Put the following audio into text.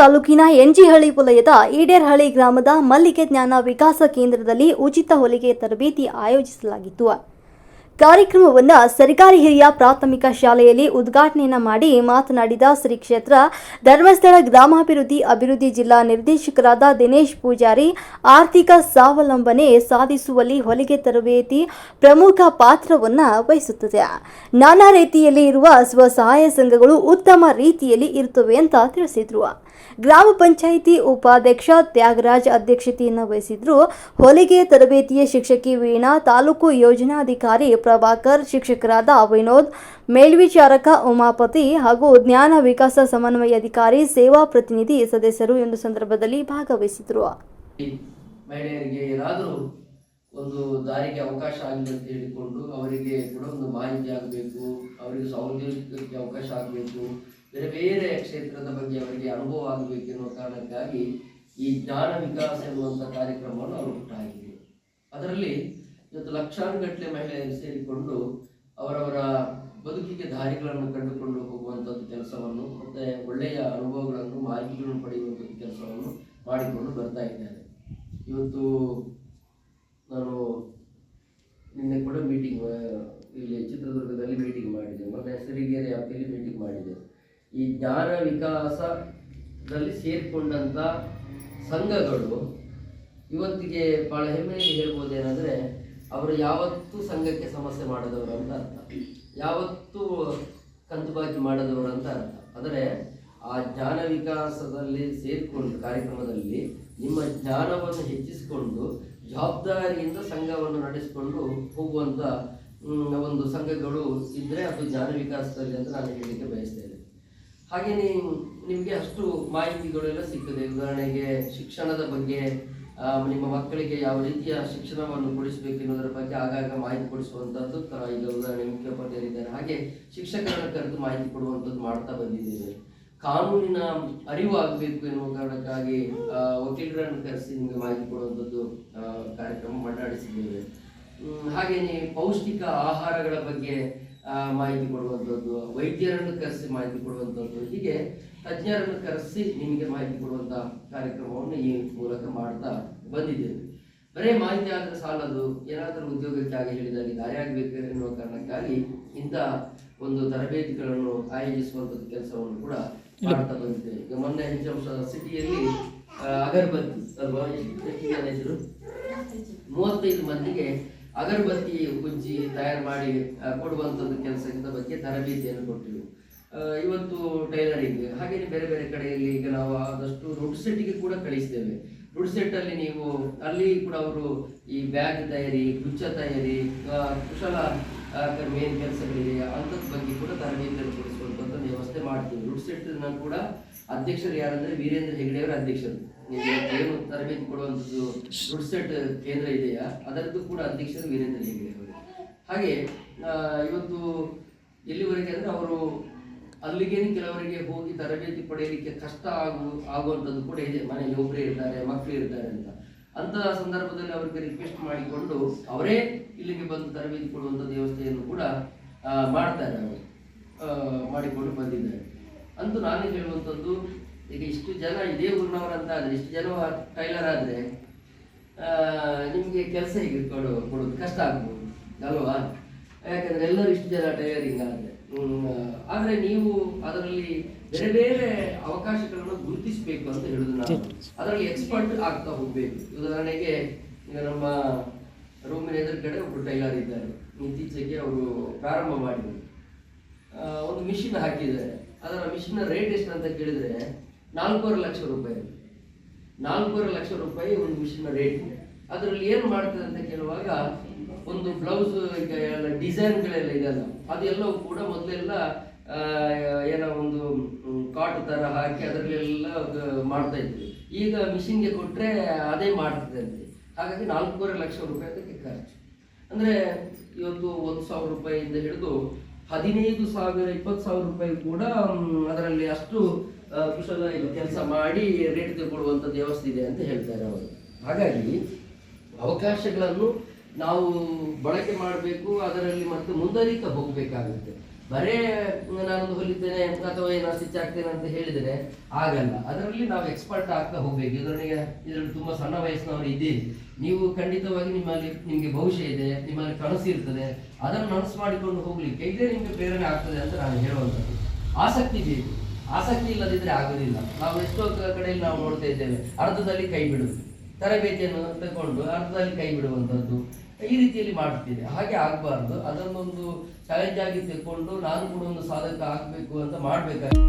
ತಾಲೂಕಿನ ಎಂಜಿಹಳ್ಳಿ ವಲಯದ ಈಡೇರ್ಹಳ್ಳಿ ಗ್ರಾಮದ ಮಲ್ಲಿಗೆ ಜ್ಞಾನ ವಿಕಾಸ ಕೇಂದ್ರದಲ್ಲಿ ಉಚಿತ ಹೊಲಿಗೆ ತರಬೇತಿ ಆಯೋಜಿಸಲಾಗಿತ್ತು. ಕಾರ್ಯಕ್ರಮವನ್ನು ಸರ್ಕಾರಿ ಹಿರಿಯ ಪ್ರಾಥಮಿಕ ಶಾಲೆಯಲ್ಲಿ ಉದ್ಘಾಟನೆಯನ್ನು ಮಾಡಿ ಮಾತನಾಡಿದ ಶ್ರೀ ಕ್ಷೇತ್ರ ಧರ್ಮಸ್ಥಳ ಗ್ರಾಮಾಭಿವೃದ್ಧಿ ಅಭಿವೃದ್ಧಿ ಜಿಲ್ಲಾ ನಿರ್ದೇಶಕರಾದ ದಿನೇಶ್ ಪೂಜಾರಿ, ಆರ್ಥಿಕ ಸ್ವಾವಲಂಬನೆ ಸಾಧಿಸುವಲ್ಲಿ ಹೊಲಿಗೆ ತರಬೇತಿ ಪ್ರಮುಖ ಪಾತ್ರವನ್ನು ವಹಿಸುತ್ತದೆ. ನಾನಾ ರೀತಿಯಲ್ಲಿ ಇರುವ ಸ್ವಸಹಾಯ ಸಂಘಗಳು ಉತ್ತಮ ರೀತಿಯಲ್ಲಿ ಇರುತ್ತವೆ ಅಂತ ತಿಳಿಸಿದರು. ಗ್ರಾಮ ಪಂಚಾಯಿತಿ ಉಪಾಧ್ಯಕ್ಷ ತ್ಯಾಗರಾಜ್ ಅಧ್ಯಕ್ಷತೆಯನ್ನು ವಹಿಸಿದ್ರು. ಹೊಲಿಗೆ ತರಬೇತಿಯ ಶಿಕ್ಷಕಿ ವೀಣಾ, ತಾಲೂಕು ಯೋಜನಾಧಿಕಾರಿ ಪ್ರಭಾಕರ್, ಶಿಕ್ಷಕರಾದ ವಿನೋದ್, ಮೇಲ್ವಿಚಾರಕ ಉಮಾಪತಿ ಹಾಗೂ ಜ್ಞಾನ ವಿಕಾಸ ಸಮನ್ವಯ ಅಧಿಕಾರಿ, ಸೇವಾ ಪ್ರತಿನಿಧಿ ಸದಸ್ಯರು ಎಂದು ಸಂದರ್ಭದಲ್ಲಿ ಭಾಗವಹಿಸಿದ್ರು. ಮಹಿಳೆಯರಿಗೆ ಏನಾದರೂ ಒಂದು ದಾರಿಗೆ ಅವಕಾಶ ಆಗಲಿ ಅಂತ ಹೇಳಿಕೊಂಡು ಅವರಿಗೆ ಕೂಡ ಒಂದು ಮಾಹಿತಿ ಆಗಬೇಕು, ಅವರಿಗೆ ಸೌಲಭ್ಯಕ್ಕೆ ಅವಕಾಶ ಆಗಬೇಕು ಬೇರೆ ಬೇರೆ ಕ್ಷೇತ್ರದ ಬಗ್ಗೆ ಅವರಿಗೆ ಅನುಭವ ಆಗಬೇಕು ಎನ್ನುವ ಕಾರಣಕ್ಕಾಗಿ ಈ ಜ್ಞಾನ ವಿಕಾಸ ಎನ್ನುವಂಥ ಕಾರ್ಯಕ್ರಮವನ್ನು ಅವರು ಹುಟ್ಟಾಗಿದೆ ಅದರಲ್ಲಿ ಇವತ್ತು ಲಕ್ಷಾನುಗಟ್ಟಲೆ ಮಹಿಳೆಯರು ಸೇರಿಕೊಂಡು ಅವರವರ ಬದುಕಿಗೆ ದಾರಿಗಳನ್ನು ಕಂಡುಕೊಂಡು ಹೋಗುವಂಥದ್ದು ಕೆಲಸವನ್ನು, ಮತ್ತೆ ಒಳ್ಳೆಯ ಅನುಭವಗಳನ್ನು, ಮಾಹಿತಿಗಳನ್ನು ಪಡೆಯುವಂಥದ್ದು ಕೆಲಸವನ್ನು ಮಾಡಿಕೊಂಡು ಬರ್ತಾ ಇದ್ದಾರೆ. ಇವತ್ತು ನಾನು ನಿನ್ನೆ ಕೂಡ ಮೀಟಿಂಗ್ ಇಲ್ಲಿ ಚಿತ್ರದುರ್ಗದಲ್ಲಿ ಮೀಟಿಂಗ್ ಮಾಡಿದೆ. ಮೊನ್ನೆ ಸಿರಿಗೆರೆ ವ್ಯಾಪ್ತಿಯಲ್ಲಿ ಮೀಟಿಂಗ್ ಮಾಡಿದೆ. ಈ ಜ್ಞಾನ ವಿಕಾಸದಲ್ಲಿ ಸೇರಿಕೊಂಡಂಥ ಸಂಘಗಳು, ಇವತ್ತಿಗೆ ಬಹಳ ಹೆಮ್ಮೆಯಲ್ಲಿ ಹೇಳ್ಬೋದೇನೆಂದರೆ, ಅವರು ಯಾವತ್ತೂ ಸಂಘಕ್ಕೆ ಸಮಸ್ಯೆ ಮಾಡಿದವರು ಅಂತ ಅರ್ಥ. ಯಾವತ್ತೂ ಕಂತು ಬಾಕಿ ಮಾಡದವರು ಅಂತ ಅರ್ಥ. ಆದರೆ ಆ ಜ್ಞಾನ ವಿಕಾಸದಲ್ಲಿ ಸೇರಿಕೊಂಡು ಕಾರ್ಯಕ್ರಮದಲ್ಲಿ ನಿಮ್ಮ ಜ್ಞಾನವನ್ನು ಹೆಚ್ಚಿಸಿಕೊಂಡು ಜವಾಬ್ದಾರಿಯಿಂದ ಸಂಘವನ್ನು ನಡೆಸಿಕೊಂಡು ಹೋಗುವಂಥ ಒಂದು ಸಂಘಗಳು ಇದ್ದರೆ ಅದು ಜ್ಞಾನ ವಿಕಾಸದಲ್ಲಿ ಅಂತ ನಾನು ಹೇಳಲಿಕ್ಕೆ ಬಯಸ್ತೇನೆ. ಹಾಗೆಯೇ ನಿಮಗೆ ಅಷ್ಟು ಮಾಹಿತಿಗಳೆಲ್ಲ ಸಿಗ್ತದೆ. ಉದಾಹರಣೆಗೆ ಶಿಕ್ಷಣದ ಬಗ್ಗೆ ನಿಮ್ಮ ಮಕ್ಕಳಿಗೆ ಯಾವ ರೀತಿಯ ಶಿಕ್ಷಣವನ್ನು ಕೊಡಿಸಬೇಕು ಎನ್ನುವುದರ ಬಗ್ಗೆ ಆಗಾಗ ಮಾಹಿತಿ ಕೊಡಿಸುವಂಥದ್ದು ಈಗ ಉದಾಹರಣೆ ಮುಖ್ಯೋಪಾಧ್ಯಾಯರಿದ್ದಾರೆ ಹಾಗೆ ಶಿಕ್ಷಕರನ್ನು ಕರೆದು ಮಾಹಿತಿ ಕೊಡುವಂಥದ್ದು ಮಾಡ್ತಾ ಬಂದಿದ್ದೇವೆ. ಕಾನೂನಿನ ಅರಿವು ಆಗಬೇಕು ಎನ್ನುವ ಕಾರಣಕ್ಕಾಗಿ ವಕೀಲರನ್ನು ಕರೆಸಿ ನಿಮಗೆ ಮಾಹಿತಿ ಕೊಡುವಂಥದ್ದು ಕಾರ್ಯಕ್ರಮ ಮಾಡಿಸಿದ್ದೇವೆ ಹಾಗೆಯೇ ಪೌಷ್ಟಿಕ ಆಹಾರಗಳ ಬಗ್ಗೆ ಮಾಹಿತಿ ಕೊಡುವಂಥದ್ದು ವೈದ್ಯರನ್ನು ಕರೆಸಿ ಮಾಹಿತಿ ಕೊಡುವಂಥದ್ದು ಹೀಗೆ ತಜ್ಞರನ್ನು ಕರೆಸಿ ನಿಮಗೆ ಮಾಹಿತಿ ಕೊಡುವಂಥ ಕಾರ್ಯಕ್ರಮವನ್ನು ಈ ಮೂಲಕ ಮಾಡ್ತಾ ಬಂದಿದ್ದೇವೆ. ಬರೇ ಮಾಹಿತಿ ಆದರೆ ಸಾಲದು ಏನಾದರೂ ಉದ್ಯೋಗಕ್ಕಾಗಿ ಹೇಳಿದಾಗ ದಾರಿ ಆಗಬೇಕು ಎನ್ನುವ ಕಾರಣಕ್ಕಾಗಿ ಇಂಥ ಒಂದು ತರಬೇತಿಗಳನ್ನು ಆಯೋಜಿಸುವಂಥದ್ದು ಕೆಲಸವನ್ನು ಕೂಡ ಮಾಡ್ತಾ ಬಂದಿದ್ದೇವೆ. ಈಗ ಮೊನ್ನೆ ಹೆಂಚಂಶ ಸಿಟಿಯಲ್ಲಿ ಅಗರ್ಬತ್ತಿ ಅಗರಬತ್ತಿ ಅಲ್ವಾ ಎಷ್ಟು ಜನ ಇದ್ರು ಮೂವತ್ತೈದು ಮಂದಿಗೆ ಅಗರಬತ್ತಿ ಉಜ್ಜಿ ತಯಾರು ಮಾಡಿ ಕೊಡುವಂಥದ್ದು ಕೆಲಸದ ಬಗ್ಗೆ ತರಬೇತಿಯನ್ನು ಕೊಟ್ಟಿವೆ ಇವತ್ತು ಟೈಲರಿಂಗ್ ಹಾಗೆಯೇ ಬೇರೆ ಬೇರೆ ಕಡೆಯಲ್ಲಿ ಈಗ ನಾವು ಆದಷ್ಟು ರುಡ್ ಸೆಟ್ಟಿಗೆ ಕೂಡ ಕಳಿಸ್ತೇವೆ. ರುಡ್ ಸೆಟ್ ಅಲ್ಲಿ ನೀವು ಅಲ್ಲಿ ಕೂಡ ಅವರು ಈ ಬ್ಯಾಗ್ ತಯಾರಿ ಗುಚ್ಚ ತಯಾರಿ ಕುಶಲ ಏನ್ ಕೆಲಸಗಳಿದೆ ಅಂಥದ್ ಬಗ್ಗೆ ಕೂಡ ತರಬೇತಿಯನ್ನು ಕೊಡಿಸುವಂಥದ್ದು ವ್ಯವಸ್ಥೆ ಮಾಡ್ತೀವಿ. ಸೆಟ್ ಕೂಡ ಅಧ್ಯಕ್ಷರು ಯಾರಂದ್ರೆ ವೀರೇಂದ್ರ ಹೆಗಡೆ ಅವರ ಅಧ್ಯಕ್ಷರು. ಏನು ತರಬೇತಿ ಕೊಡುವಂಥದ್ದು ಸೆಟ್ ಕೇಂದ್ರ ಇದೆಯಾ? ಅದರದ್ದು ಕೂಡ ಅಧ್ಯಕ್ಷರು ವೀರೇಂದ್ರ ಹೆಗಡೆ ಅವರು. ಹಾಗೆ ಇವತ್ತು ಎಲ್ಲಿವರೆಗೆ ಅಂದ್ರೆ ಅವರು ಅಲ್ಲಿಗೇನು ಕೆಲವರಿಗೆ ಹೋಗಿ ತರಬೇತಿ ಪಡೆಯಲಿಕ್ಕೆ ಕಷ್ಟ ಆಗು ಆಗುವಂಥದ್ದು ಕೂಡ ಇದೆ. ಮನೆಯಲ್ಲಿ ಒಬ್ಬರೇ ಇರ್ತಾರೆ ಮಕ್ಕಳು ಇರ್ತಾರೆ ಅಂತ. ಅಂತಹ ಸಂದರ್ಭದಲ್ಲಿ ಅವರಿಗೆ ರಿಕ್ವೆಸ್ಟ್ ಮಾಡಿಕೊಂಡು ಅವರೇ ಇಲ್ಲಿಗೆ ಬಂದು ತರಬೇತಿ ಕೊಡುವಂಥ ವ್ಯವಸ್ಥೆಯನ್ನು ಕೂಡ ಮಾಡ್ತಾರೆ ಅವರು. ಮಾಡಿಕೊಂಡು ಬಂದಿದ್ದಾರೆ. ಅಂತೂ ನಾನು ಹೇಳುವಂಥದ್ದು ಈಗ ಇಷ್ಟು ಜನ ಇದೇ ಊರಿನವರಂತ ಆದರೆ, ಇಷ್ಟು ಜನ ಟೈಲರ್ ಆದರೆ ನಿಮಗೆ ಕೆಲಸ ಹೇಗೆ ಕೊಡು, ಕೊಡೋದು ಕಷ್ಟ ಆಗ್ಬೋದು. ಅಲ್ವಾ? ಯಾಕಂದ್ರೆ ಎಲ್ಲರೂ ಇಷ್ಟು ಜನ ಟೈಲರಿಂಗ್ ಆದರೆ. ಆದರೆ ನೀವು ಅದರಲ್ಲಿ ಬೇರೆ ಬೇರೆ ಅವಕಾಶಗಳನ್ನು ಗುರುತಿಸಬೇಕು ಅಂತ ಹೇಳುದು ನಾವು. ಅದರಲ್ಲಿ ಎಕ್ಸ್ಪರ್ಟ್ ಆಗ್ತಾ ಹೋಗ್ಬೇಕು. ಉದಾಹರಣೆಗೆ ಈಗ ನಮ್ಮ ರೂಮಿನ ಎದುರುಗಡೆ ಒಬ್ಬರು ಟೈಲರ್ ಇದ್ದಾರೆ. ಇತ್ತೀಚೆಗೆ ಅವರು ಪ್ರಾರಂಭ ಮಾಡಿದರು. ಒಂದು ಮಿಷಿನ್ ಹಾಕಿದ್ದಾರೆ. ಅದರ ಮಿಷಿನ್ ರೇಟ್ ಎಷ್ಟು ಅಂತ ಕೇಳಿದ್ರೆ ನಾಲ್ಕೂವರೆ ಲಕ್ಷ ರೂಪಾಯಿ. ನಾಲ್ಕೂವರೆ ಲಕ್ಷ ರೂಪಾಯಿ ಒಂದು ಮಿಷಿನ್ ರೇಟ್ ಅದರಲ್ಲಿ ಏನು ಮಾಡ್ತದೆ ಅಂತ ಕೇಳುವಾಗ ಒಂದು ಬ್ಲೌಸ್ ಡಿಸೈನ್ಗಳೆಲ್ಲ ಇದೆಲ್ಲ ಅದೆಲ್ಲವೂ ಕೂಡ ಮೊದಲೆಲ್ಲ ಏನೋ ಒಂದು ಕಾಟು ಥರ ಹಾಕಿ ಅದರಲ್ಲೆಲ್ಲ ಅದು ಮಾಡ್ತಾ ಇದ್ವಿ. ಈಗ ಮಿಷಿನ್ಗೆ ಕೊಟ್ಟರೆ ಅದೇ ಮಾಡ್ತದೆ ಅಂತೆ. ಹಾಗಾಗಿ ನಾಲ್ಕೂವರೆ ಲಕ್ಷ ರೂಪಾಯಿ ಅದಕ್ಕೆ ಖರ್ಚು. ಅಂದ್ರೆ ಇವತ್ತು ಒಂದು ಸಾವಿರ ರೂಪಾಯಿಯಿಂದ ಹಿಡಿದು ಹದಿನೈದು ಸಾವಿರ, ಇಪ್ಪತ್ತು ಸಾವಿರ ರೂಪಾಯಿ ಕೂಡ ಅದರಲ್ಲಿ ಅಷ್ಟು ಕುಶಲ ಕೆಲಸ ಮಾಡಿ ರೇಟ್ ತೆಗೊಳ್ಳುವಂಥ ವ್ಯವಸ್ಥೆ ಇದೆ ಅಂತ ಹೇಳ್ತಾರೆ ಅವರು. ಹಾಗಾಗಿ ಅವಕಾಶಗಳನ್ನು ನಾವು ಬಳಕೆ ಮಾಡಬೇಕು, ಅದರಲ್ಲಿ ಮತ್ತೆ ಮುಂದರಿತ ಹೋಗಬೇಕಾಗುತ್ತೆ. ಬರೇ ನಾನೊಂದು ಹೊಲಿದ್ದೇನೆ ಅಥವಾ ಏನೋ ಸ್ಟಿಚ್ ಆಗ್ತೇನೆ ಅಂತ ಹೇಳಿದರೆ ಆಗಲ್ಲ. ಅದರಲ್ಲಿ ನಾವು ಎಕ್ಸ್ಪರ್ಟ್ ಆಗ್ತಾ ಹೋಗ್ಬೇಕು. ಇದರೊಳಗೆ ಇದರಲ್ಲಿ ತುಂಬಾ ಸಣ್ಣ ವಯಸ್ಸಿನವರು ಇದ್ದೀರಿ. ನೀವು ಖಂಡಿತವಾಗಿ ನಿಮ್ಮಲ್ಲಿ ನಿಮಗೆ ಭವಿಷ್ಯ ಇದೆ, ನಿಮ್ಮಲ್ಲಿ ಕನಸು ಇರ್ತದೆ, ಅದನ್ನು ನನಸು ಮಾಡಿಕೊಂಡು ಹೋಗ್ಲಿಕ್ಕೆ ಇದೇ ನಿಮಗೆ ಪ್ರೇರಣೆ ಆಗ್ತದೆ ಅಂತ ನಾನು ಹೇಳುವಂಥದ್ದು. ಆಸಕ್ತಿ ಬೇಕು. ಆಸಕ್ತಿ ಇಲ್ಲದಿದ್ರೆ ಆಗೋದಿಲ್ಲ. ನಾವು ಎಷ್ಟೋ ಕಡೆಯಲ್ಲಿ ನಾವು ನೋಡ್ತಾ ಇದ್ದೇವೆ. ಅರ್ಧದಲ್ಲಿ ಕೈ ಬಿಡುವುದು ತರಬೇತಿಯನ್ನು ತಗೊಂಡು ಅರ್ಧದಲ್ಲಿ ಕೈ ಬಿಡುವಂಥದ್ದು. ಈ ರೀತಿಯಲ್ಲಿ ಮಾಡ್ತೀನಿ ಹಾಗೆ ಆಗಬಾರ್ದು. ಅದನ್ನೊಂದು ಚಾಲೆಂಜ್ ಆಗಿ ತೆಕ್ಕೊಂಡು ನಾನು ಕೂಡ ಒಂದು ಸಾಧಕ ಆಗಬೇಕು ಅಂತ ಮಾಡಬೇಕಾಗಿ